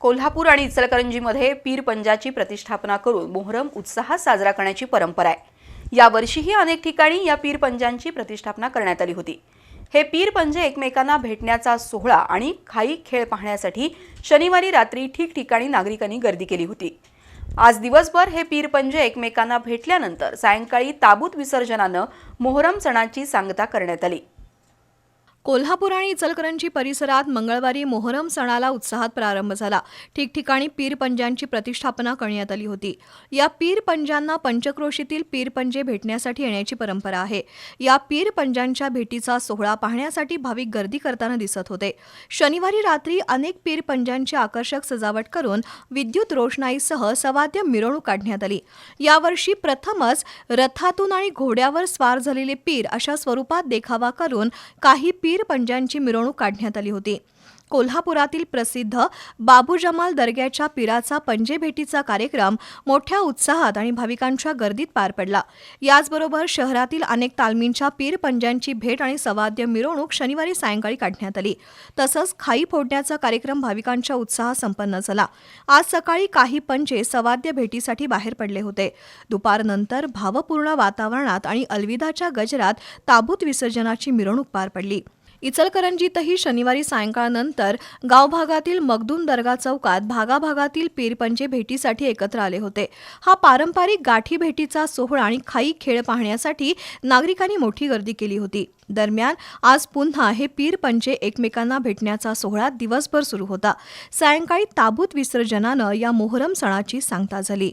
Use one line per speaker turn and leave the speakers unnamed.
कोल्हापूर आणि इचलकरंजीमध्ये पीर पंजाची प्रतिष्ठापना करून मोहरम उत्साहात साजरा करण्याची परंपरा आहे. यावर्षीही अनेक ठिकाणी या पीर पंजांची प्रतिष्ठापना करण्यात आली होती. हे पीर पंजे एकमेकांना भेटण्याचा सोहळा आणि खाई खेळ पाहण्यासाठी शनिवारी रात्री ठिकठिकाणी नागरिकांनी गर्दी केली होती. आज दिवसभर हे पीर पंजे एकमेकांना भेटल्यानंतर सायंकाळी ताबूत विसर्जनानं मोहरम सणाची सांगता करण्यात आली.
कोल्हापूर आणि इचलकरंजी परिसरात मंगळवारी मोहरम सणाला उत्साहात प्रारंभ झाला. ठिकठिकाणी पीर पंजांची प्रतिष्ठापना करण्यात आली होती. या पीर पंजांना पंचक्रोशीतील पीर पंजे भेटण्यासाठी येण्याची परंपरा आहे. या पीर पंजांच्या भेटीचा सोहळा पाहण्यासाठी भाविक गर्दी करताना दिसत होते. शनिवारी रात्री अनेक पीर पंजांची आकर्षक सजावट करून विद्युत रोषणाईसह सवाद्य मिरवणूक काढण्यात आली. यावर्षी प्रथमच रथातून आणि घोड्यावर स्वार झालेले पीर अशा स्वरूपात देखावा करून काही पीर पंजांची मिरवणूक काढण्यात आली होती. कोल्हापुरातील प्रसिद्ध बाबू जमाल दर्ग्याच्या पीराचा पंजे भेटीचा कार्यक्रम मोठ्या उत्साहात आणि भाविकांच्या गर्दीत पार पडला. याचबरोबर शहरातील अनेक तालमींच्या पीर पंजांची भेट आणि सवाद्य मिरवणूक शनिवारी सायंकाळी काढण्यात आली. तसंच खाई फोडण्याचा कार्यक्रम भाविकांच्या उत्साहात संपन्न झाला. आज सकाळी काही पंजे सवाद्य भेटीसाठी बाहेर पडले होते. दुपारनंतर भावपूर्ण वातावरणात आणि अलविदाच्या गजरात ताबूत विसर्जनाची मिरवणूक पार पडली. इचलकरंजीतही शनिवारी सायंकाळनंतर गावभागातील मगदूम दर्गा चौकात भागाभागातील पीरपंचे भेटीसाठी एकत्र आले होते. हा पारंपरिक गाठी भेटीचा सोहळा आणि खाई खेळ पाहण्यासाठी नागरिकांनी मोठी गर्दी केली होती. दरम्यान आज पुन्हा हे पीर पंचे एकमेकांना भेटण्याचा सोहळा दिवसभर सुरू होता. सायंकाळी ताबूत विसर्जनानं या मोहरम सणाची सांगता झाली.